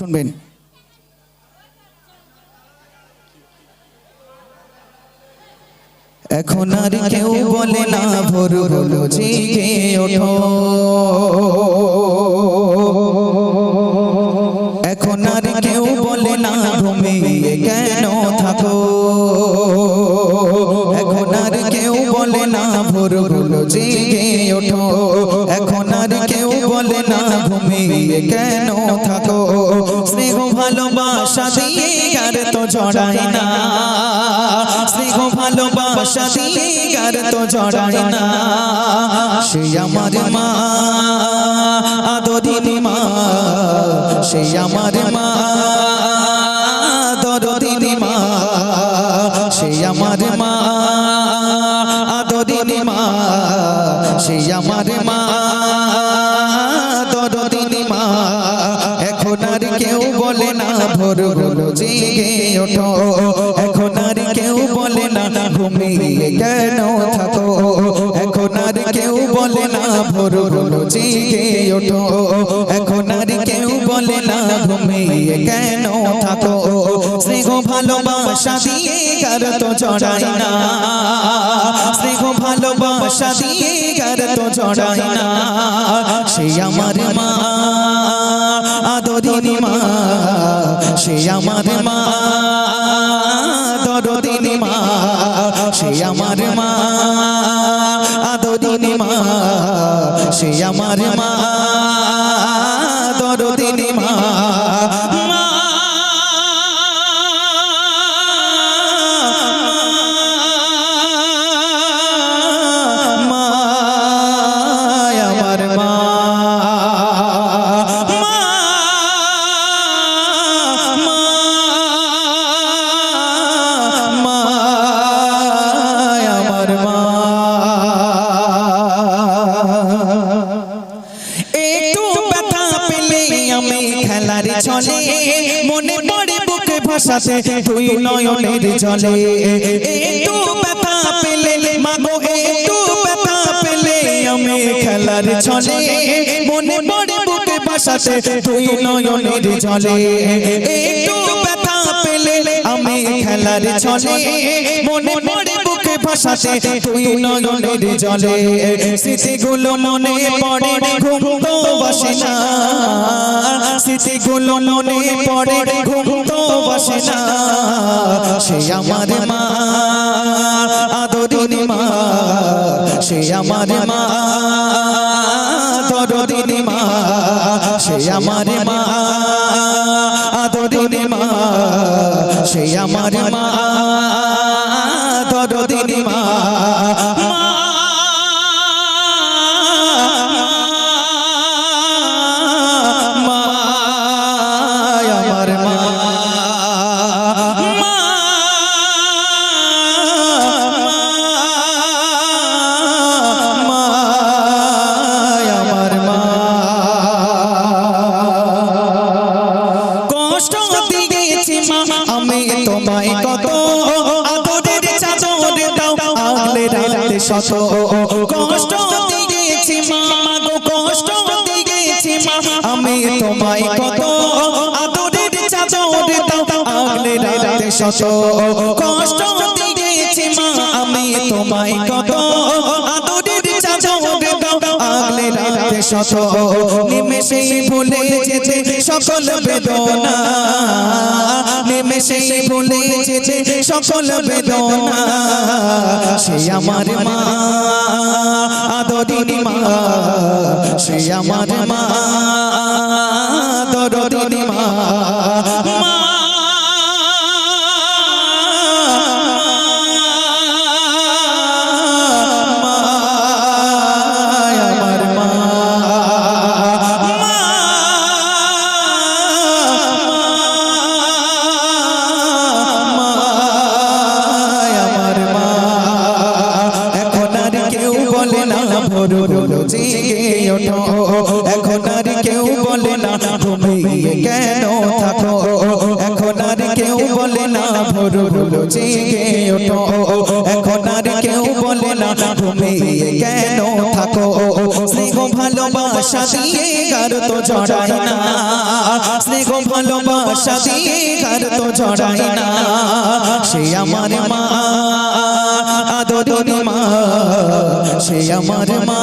শুনবেন। এখন আর কেউ বলে না ভোর ভোর জেগে ওঠো বলে না ভোর হলো জেগে ওঠো। এখন আর কেউ বলে না, ঘুমিয়ে কেন থাকো? স্নেহ ভালোবাসা দিয়ে আর তো না। স্নেহ ভালোবাসা দিয়ে আর তো না। সে আমার মা মা, সে আমার মা। মা, দরদিনী মা, এখন আর কেউ বলে না, ভোর হলো, জেগে ওঠো। এখন আর কেউ বলে না, ঘুমিয়ে কেন থাকো? এখন আর কেউ বলে না, ভোর হলো, জেগে ওঠো। এখন আর কেউ বলে না, ঘুমিয়ে কেন থাকো? স্নেহ ভালোবাসা দিয়ে কার তো জড়াই না? ভালোবাসা দিয়ে কার তো জড়াই না। সে আমার মা, আদরিনী মা। সে আমার মা দরদিনী মা। সে আমার মা, আদরিনী মা। সে আমার মা। আমি খেলার চলে, মনে পড়ে বুকে ভাসাতে তুই নয়নের জলে। একটু ব্যথা পেলে, মাগো, একটু ব্যথা পেলে আমি খেলার চলে, মনে পড়ে বুকে ভাসাতে তুই নয়নের জলে। একটু ব্যথা পেলে আমি খেলার চলে, মনে পড়ে ভাসাতে তুই নয়নের জলে স্মৃতিগুলো মনে পড়ে, ঘুম বসে না। স্মৃতিগুলো মনে পড়ে, ঘুম বসে না। সে আমার মা আদরিনী মা, সে আমার মা, দরদিনী মা, সে আমার মা। শত কষ্ট দিয়েছি মা গো কষ্ট দিয়েছি মা। আমি তোমায় কত আদরের চাদর দাও আগলে রাতে শত কষ্ট দিয়েছি মা। আমি তোমায় কত শত নিমেষেই ভুলে যেতে সকল বেদনা। নিমেষেই ভুলে যেতে সকল বেদনা। সে আমার মা আদরিনী মা। সে আমার মা। ভোর হলো জেগে ওঠো এখন আর কেউ বলে না ঘুমিয়ে কেন থাকো এখন আর কেউ বলে না ভোর হলো জেগে ওঠো এখন আর কেউ বলে না ঘুমিয়ে কেন থাকো স্নেহ ভালোবাসা দিয়ে কারও তো জড়ায় না স্নেহ ভালোবাসা দিয়ে ঘর তো জড়াই না সে আমার মা আদরিনী মা সে আমার মা